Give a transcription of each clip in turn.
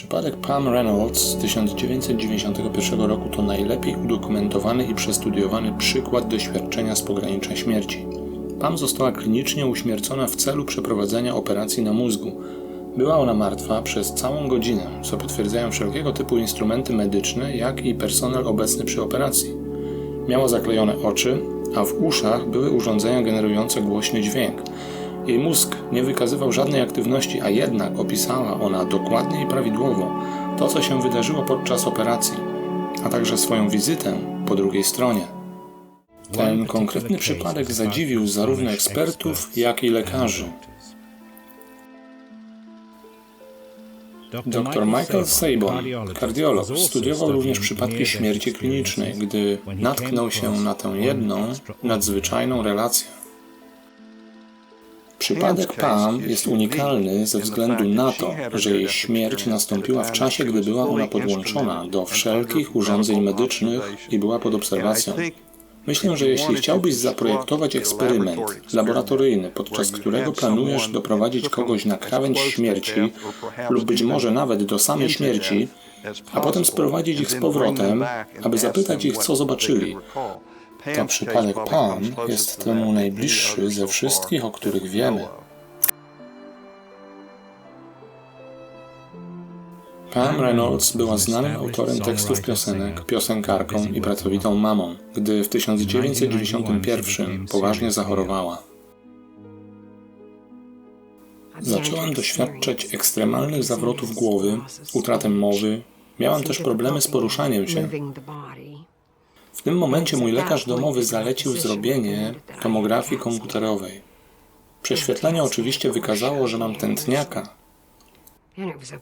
Przypadek Pam Reynolds z 1991 roku to najlepiej udokumentowany i przestudiowany przykład doświadczenia z pogranicza śmierci. Pam została klinicznie uśmiercona w celu przeprowadzenia operacji na mózgu. Była ona martwa przez całą godzinę, co potwierdzają wszelkiego typu instrumenty medyczne, jak i personel obecny przy operacji. Miała zaklejone oczy, a w uszach były urządzenia generujące głośny dźwięk. Jej mózg nie wykazywał żadnej aktywności, a jednak opisała ona dokładnie i prawidłowo to, co się wydarzyło podczas operacji, a także swoją wizytę po drugiej stronie. Ten konkretny przypadek zadziwił zarówno ekspertów, jak i lekarzy. Dr Michael Sabon, kardiolog, studiował również przypadki śmierci klinicznej, gdy natknął się na tę jedną, nadzwyczajną relację. Przypadek Pam jest unikalny ze względu na to, że jej śmierć nastąpiła w czasie, gdy była ona podłączona do wszelkich urządzeń medycznych i była pod obserwacją. Myślę, że jeśli chciałbyś zaprojektować eksperyment laboratoryjny, podczas którego planujesz doprowadzić kogoś na krawędź śmierci lub być może nawet do samej śmierci, a potem sprowadzić ich z powrotem, aby zapytać ich, co zobaczyli, to przypadek Pam jest temu najbliższy ze wszystkich, o których wiemy. Pam Reynolds była znanym autorem tekstów piosenek, piosenkarką i pracowitą mamą, gdy w 1991 poważnie zachorowała. Zaczęłam doświadczać ekstremalnych zawrotów głowy, utratę mowy, miałam też problemy z poruszaniem się. W tym momencie mój lekarz domowy zalecił zrobienie tomografii komputerowej. Prześwietlenie oczywiście wykazało, że mam tętniaka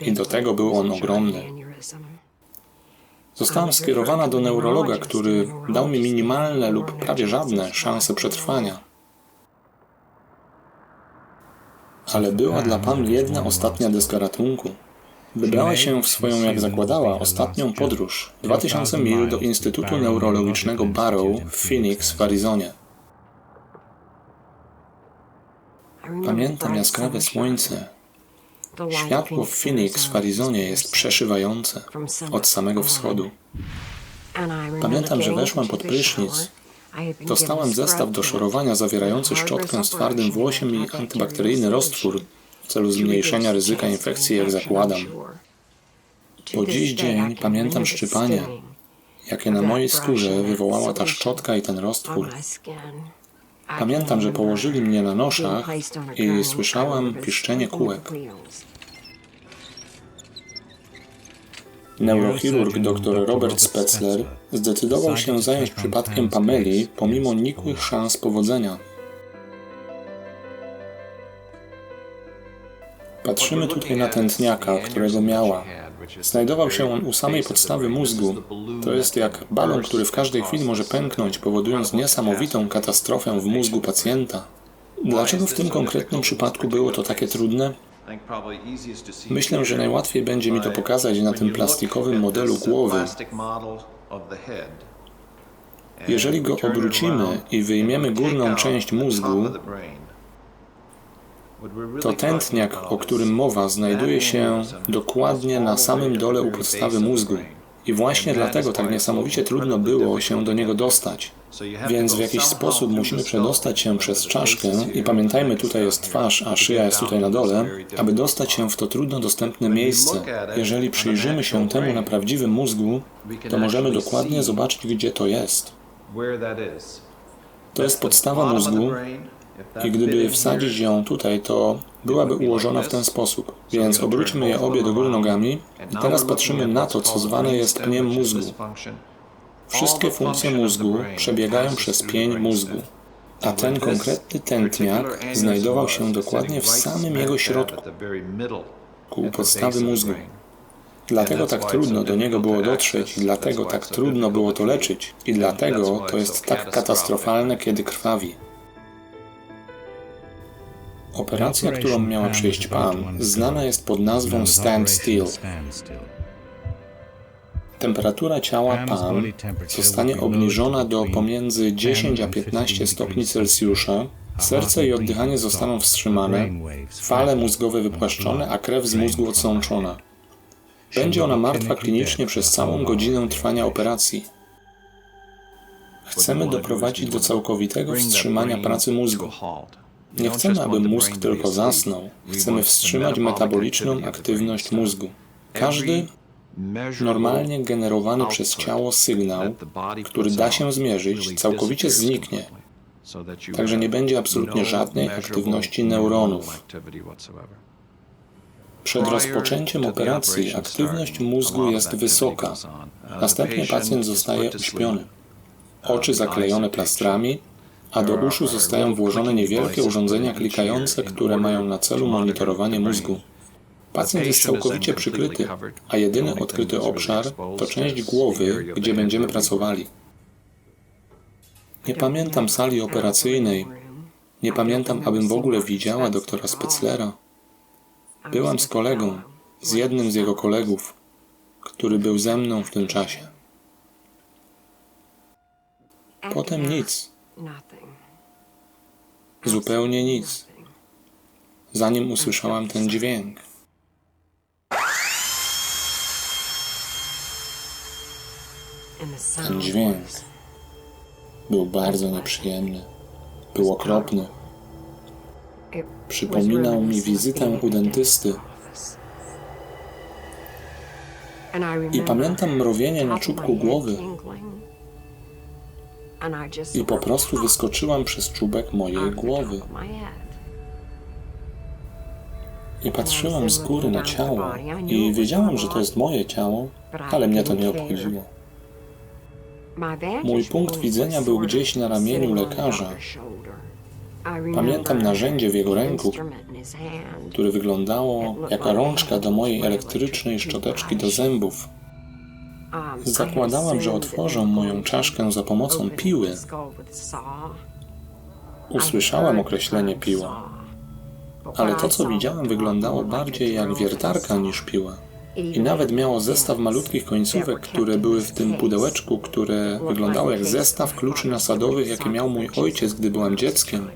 i do tego był on ogromny. Zostałam skierowana do neurologa, który dał mi minimalne lub prawie żadne szanse przetrwania. Ale była dla Pan jedna ostatnia deska ratunku. Wybrała się w swoją, jak zakładała, ostatnią podróż 2000 mil do Instytutu Neurologicznego Barrow w Phoenix w Arizonie. Pamiętam jaskrawe słońce. Światło w Phoenix w Arizonie jest przeszywające od samego wschodu. Pamiętam, że weszłam pod prysznic. Dostałam zestaw do szorowania zawierający szczotkę z twardym włosiem i antybakteryjny roztwór, w celu zmniejszenia ryzyka infekcji, jak zakładam. Po dziś dzień pamiętam szczypanie, jakie na mojej skórze wywołała ta szczotka i ten roztwór. Pamiętam, że położyli mnie na noszach i słyszałam piszczenie kółek. Neurochirurg dr Robert Spetzler zdecydował się zająć przypadkiem Pameli pomimo nikłych szans powodzenia. Patrzymy tutaj na tętniaka, którego miała. Znajdował się on u samej podstawy mózgu. To jest jak balon, który w każdej chwili może pęknąć, powodując niesamowitą katastrofę w mózgu pacjenta. Dlaczego w tym konkretnym przypadku było to takie trudne? Myślę, że najłatwiej będzie mi to pokazać na tym plastikowym modelu głowy. Jeżeli go obrócimy i wyjmiemy górną część mózgu, to tętniak, o którym mowa, znajduje się dokładnie na samym dole u podstawy mózgu. I właśnie dlatego tak niesamowicie trudno było się do niego dostać. Więc w jakiś sposób musimy przedostać się przez czaszkę i pamiętajmy, tutaj jest twarz, a szyja jest tutaj na dole, aby dostać się w to trudno dostępne miejsce. Jeżeli przyjrzymy się temu na prawdziwym mózgu, to możemy dokładnie zobaczyć, gdzie to jest. To jest podstawa mózgu, i gdyby wsadzić ją tutaj, to byłaby ułożona w ten sposób. Więc obróćmy je obie do góry nogami i teraz patrzymy na to, co zwane jest pniem mózgu. Wszystkie funkcje mózgu przebiegają przez pień mózgu. A ten konkretny tętniak znajdował się dokładnie w samym jego środku, u podstawy mózgu. Dlatego tak trudno do niego było dotrzeć, dlatego tak trudno było to leczyć, i dlatego to jest tak katastrofalne, kiedy krwawi. Operacja, którą miała przejść Pam, znana jest pod nazwą Stand Still. Temperatura ciała Pam zostanie obniżona do pomiędzy 10 a 15 stopni Celsjusza, serce i oddychanie zostaną wstrzymane, fale mózgowe wypłaszczone, a krew z mózgu odsączona. Będzie ona martwa klinicznie przez całą godzinę trwania operacji. Chcemy doprowadzić do całkowitego wstrzymania pracy mózgu. Nie chcemy, aby mózg tylko zasnął. Chcemy wstrzymać metaboliczną aktywność mózgu. Każdy normalnie generowany przez ciało sygnał, który da się zmierzyć, całkowicie zniknie. Także nie będzie absolutnie żadnej aktywności neuronów. Przed rozpoczęciem operacji aktywność mózgu jest wysoka. Następnie pacjent zostaje uśpiony. Oczy zaklejone plastrami, a do uszu zostają włożone niewielkie urządzenia klikające, które mają na celu monitorowanie mózgu. Pacjent jest całkowicie przykryty, a jedyny odkryty obszar to część głowy, gdzie będziemy pracowali. Nie pamiętam sali operacyjnej. Nie pamiętam, abym w ogóle widziała doktora Spetzlera. Byłam z kolegą, z jednym z jego kolegów, który był ze mną w tym czasie. Potem nic, zupełnie nic, zanim usłyszałam ten dźwięk. Ten dźwięk był bardzo nieprzyjemny, był okropny. Przypominał mi wizytę u dentysty. I pamiętam mrowienie na czubku głowy. I po prostu wyskoczyłam przez czubek mojej głowy. I patrzyłam z góry na ciało i wiedziałam, że to jest moje ciało, ale mnie to nie obchodziło. Mój punkt widzenia był gdzieś na ramieniu lekarza. Pamiętam narzędzie w jego ręku, które wyglądało jak rączka do mojej elektrycznej szczoteczki do zębów. Zakładałam, że otworzą moją czaszkę za pomocą piły. Usłyszałam określenie piła, ale to, co widziałam, wyglądało bardziej jak wiertarka niż piła. I nawet miało zestaw malutkich końcówek, które były w tym pudełeczku, które wyglądało jak zestaw kluczy nasadowych, jakie miał mój ojciec, gdy byłam dzieckiem.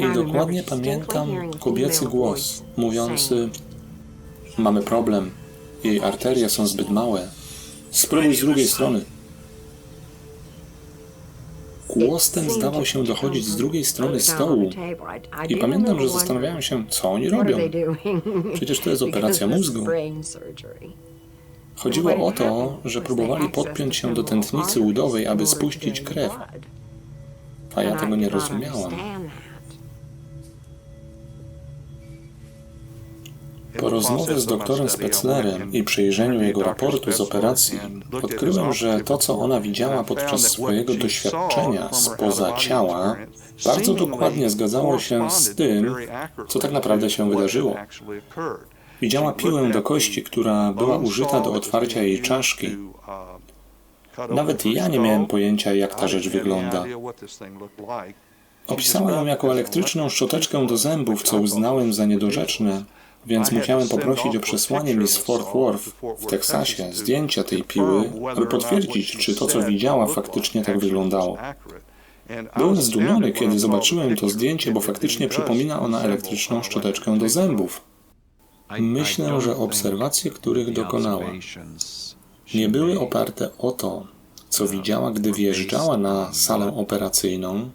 I dokładnie pamiętam kobiecy głos, mówiący: Mamy problem, jej arterie są zbyt małe. Spróbuj z drugiej strony. Głos ten zdawał się dochodzić z drugiej strony stołu. I pamiętam, że zastanawiałem się, co oni robią. Przecież to jest operacja mózgu. Chodziło o to, że próbowali podpiąć się do tętnicy udowej, aby spuścić krew. A ja tego nie rozumiałam. Po rozmowie z doktorem Spetzlerem i przejrzeniu jego raportu z operacji, odkryłem, że to, co ona widziała podczas swojego doświadczenia spoza ciała, bardzo dokładnie zgadzało się z tym, co tak naprawdę się wydarzyło. Widziała piłę do kości, która była użyta do otwarcia jej czaszki. Nawet ja nie miałem pojęcia, jak ta rzecz wygląda. Opisała ją jako elektryczną szczoteczkę do zębów, co uznałem za niedorzeczne, więc musiałem poprosić o przesłanie mi z Fort Worth w Teksasie zdjęcia tej piły, aby potwierdzić, czy to, co widziała, faktycznie tak wyglądało. Byłem zdumiony, kiedy zobaczyłem to zdjęcie, bo faktycznie przypomina ona elektryczną szczoteczkę do zębów. Myślę, że obserwacje, których dokonała, nie były oparte o to, co widziała, gdy wjeżdżała na salę operacyjną,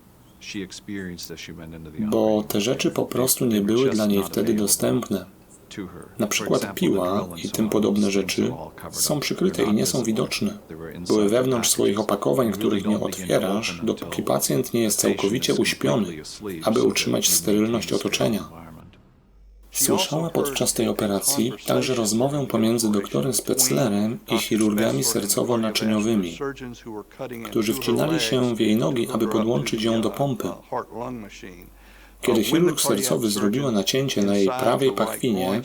bo te rzeczy po prostu nie były dla niej wtedy dostępne. Na przykład piła i tym podobne rzeczy są przykryte i nie są widoczne. Były wewnątrz swoich opakowań, których nie otwierasz, dopóki pacjent nie jest całkowicie uśpiony, aby utrzymać sterylność otoczenia. Słyszała podczas tej operacji także rozmowę pomiędzy doktorem Spetzlerem i chirurgami sercowo-naczyniowymi, którzy wcinali się w jej nogi, aby podłączyć ją do pompy. Kiedy chirurg sercowy zrobiła nacięcie na jej prawej pachwinie,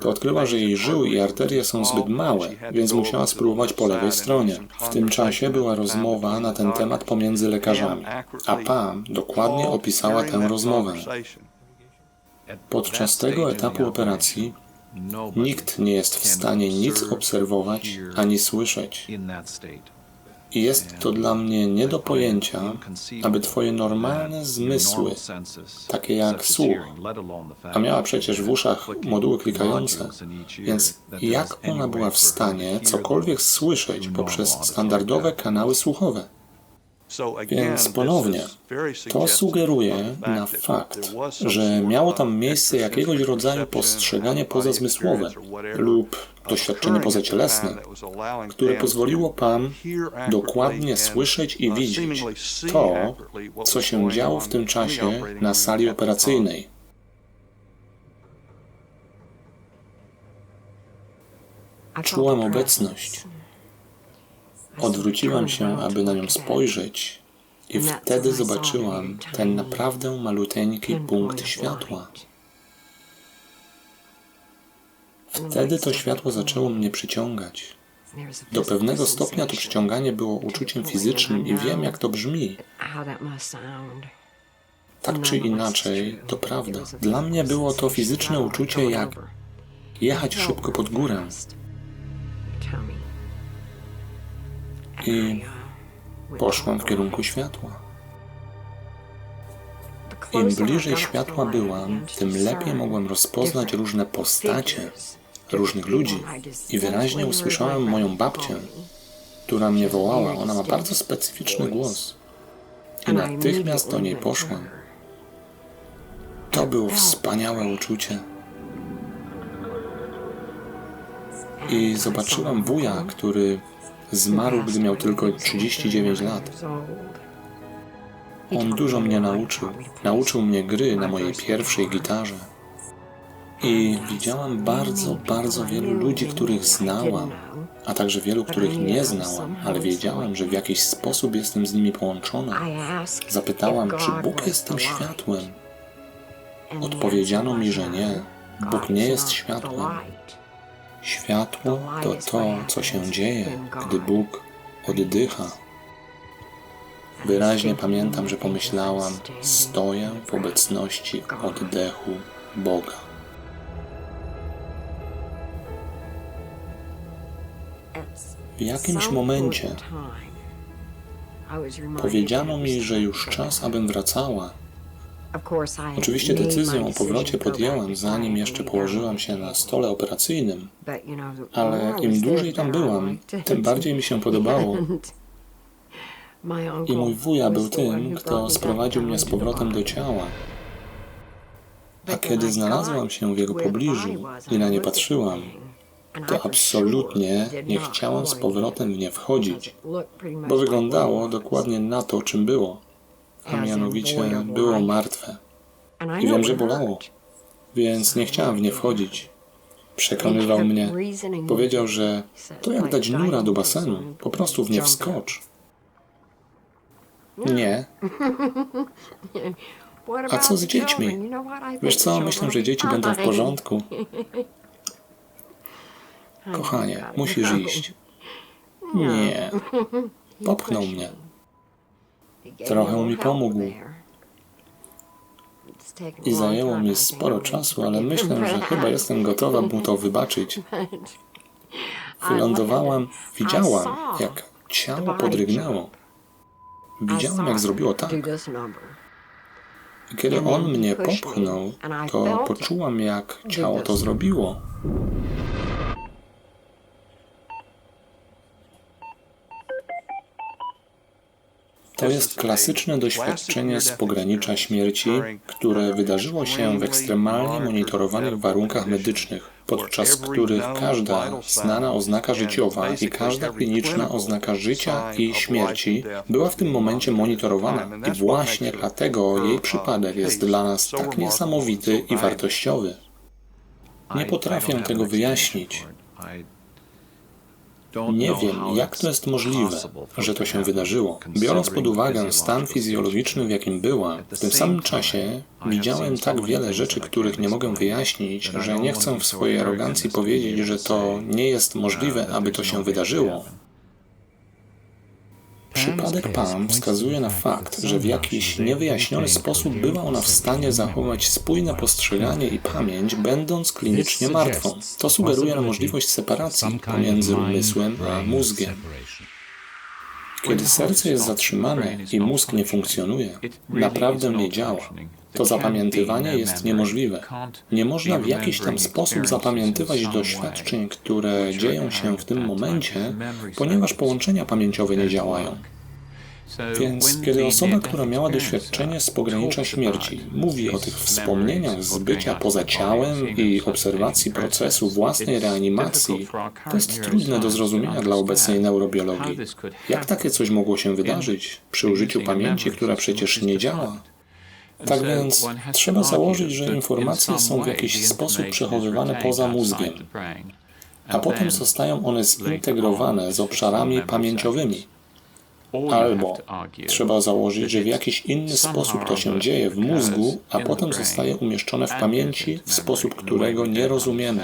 to odkryła, że jej żyły i arterie są zbyt małe, więc musiała spróbować po lewej stronie. W tym czasie była rozmowa na ten temat pomiędzy lekarzami, a Pam dokładnie opisała tę rozmowę. Podczas tego etapu operacji nikt nie jest w stanie nic obserwować ani słyszeć. I jest to dla mnie nie do pojęcia, aby Twoje normalne zmysły, takie jak słuch, a miała przecież w uszach moduły klikające, więc jak ona była w stanie cokolwiek słyszeć poprzez standardowe kanały słuchowe? Więc ponownie, to sugeruje na fakt, że miało tam miejsce jakiegoś rodzaju postrzeganie pozazmysłowe lub doświadczenie pozacielesne, które pozwoliło Pam dokładnie słyszeć i widzieć to, co się działo w tym czasie na sali operacyjnej. Czułam obecność. Odwróciłam się, aby na nią spojrzeć, i wtedy zobaczyłam ten naprawdę maluteńki punkt światła. Wtedy to światło zaczęło mnie przyciągać. Do pewnego stopnia to przyciąganie było uczuciem fizycznym i wiem, jak to brzmi. Tak czy inaczej, to prawda. Dla mnie było to fizyczne uczucie jak jechać szybko pod górę. I poszłam w kierunku światła. Im bliżej światła byłam, tym lepiej mogłam rozpoznać różne postacie, różnych ludzi i wyraźnie usłyszałam moją babcię, która mnie wołała. Ona ma bardzo specyficzny głos. I natychmiast do niej poszłam. To było wspaniałe uczucie. I zobaczyłam wuja, który zmarł, gdy miał tylko 39 lat. On dużo mnie nauczył. Nauczył mnie gry na mojej pierwszej gitarze. I widziałam bardzo, bardzo wielu ludzi, których znałam, a także wielu, których nie znałam, ale wiedziałam, że w jakiś sposób jestem z nimi połączona. Zapytałam, czy Bóg jest tym światłem. Odpowiedziano mi, że nie. Bóg nie jest światłem. Światło to to, co się dzieje, gdy Bóg oddycha. Wyraźnie pamiętam, że pomyślałam, stoję w obecności oddechu Boga. W jakimś momencie powiedziano mi, że już czas, abym wracała. Oczywiście decyzję o powrocie podjęłam, zanim jeszcze położyłam się na stole operacyjnym, ale im dłużej tam byłam, tym bardziej mi się podobało. I mój wuja był tym, kto sprowadził mnie z powrotem do ciała. A kiedy znalazłam się w jego pobliżu i na nie patrzyłam, to absolutnie nie chciałam z powrotem w nie wchodzić, bo wyglądało dokładnie na to, czym było, a mianowicie było martwe. I wiem, że bolało, więc nie chciałam w nie wchodzić. Przekonywał mnie. Powiedział, że to jak dać nura do basenu, po prostu w nie wskocz. Nie. A co z dziećmi? Wiesz co, myślę, że dzieci będą w porządku. Kochanie, musisz iść. Nie. Popchnął mnie. Trochę mi pomógł. I zajęło mi sporo czasu, ale myślę, że chyba jestem gotowa mu to wybaczyć. Wylądowałam, widziałam, jak ciało podrygnęło. Widziałam, jak zrobiło tak. I kiedy on mnie popchnął, to poczułam, jak ciało to zrobiło. To jest klasyczne doświadczenie z pogranicza śmierci, które wydarzyło się w ekstremalnie monitorowanych warunkach medycznych, podczas których każda znana oznaka życiowa i każda kliniczna oznaka życia i śmierci była w tym momencie monitorowana i właśnie dlatego jej przypadek jest dla nas tak niesamowity i wartościowy. Nie potrafię tego wyjaśnić. Nie wiem, jak to jest możliwe, że to się wydarzyło. Biorąc pod uwagę stan fizjologiczny, w jakim była, w tym samym czasie widziałem tak wiele rzeczy, których nie mogę wyjaśnić, że nie chcę w swojej arogancji powiedzieć, że to nie jest możliwe, aby to się wydarzyło. Przypadek Pam wskazuje na fakt, że w jakiś niewyjaśniony sposób była ona w stanie zachować spójne postrzeganie i pamięć, będąc klinicznie martwą. To sugeruje na możliwość separacji pomiędzy umysłem a mózgiem. Kiedy serce jest zatrzymane i mózg nie funkcjonuje, naprawdę nie działa. To zapamiętywanie jest niemożliwe. Nie można w jakiś tam sposób zapamiętywać doświadczeń, które dzieją się w tym momencie, ponieważ połączenia pamięciowe nie działają. Więc kiedy osoba, która miała doświadczenie z pogranicza śmierci, mówi o tych wspomnieniach z bycia poza ciałem i obserwacji procesu własnej reanimacji, to jest trudne do zrozumienia dla obecnej neurobiologii. Jak takie coś mogło się wydarzyć przy użyciu pamięci, która przecież nie działa? Tak więc trzeba założyć, że informacje są w jakiś sposób przechowywane poza mózgiem, a potem zostają one zintegrowane z obszarami pamięciowymi. Albo trzeba założyć, że w jakiś inny sposób to się dzieje w mózgu, a potem zostaje umieszczone w pamięci w sposób, którego nie rozumiemy.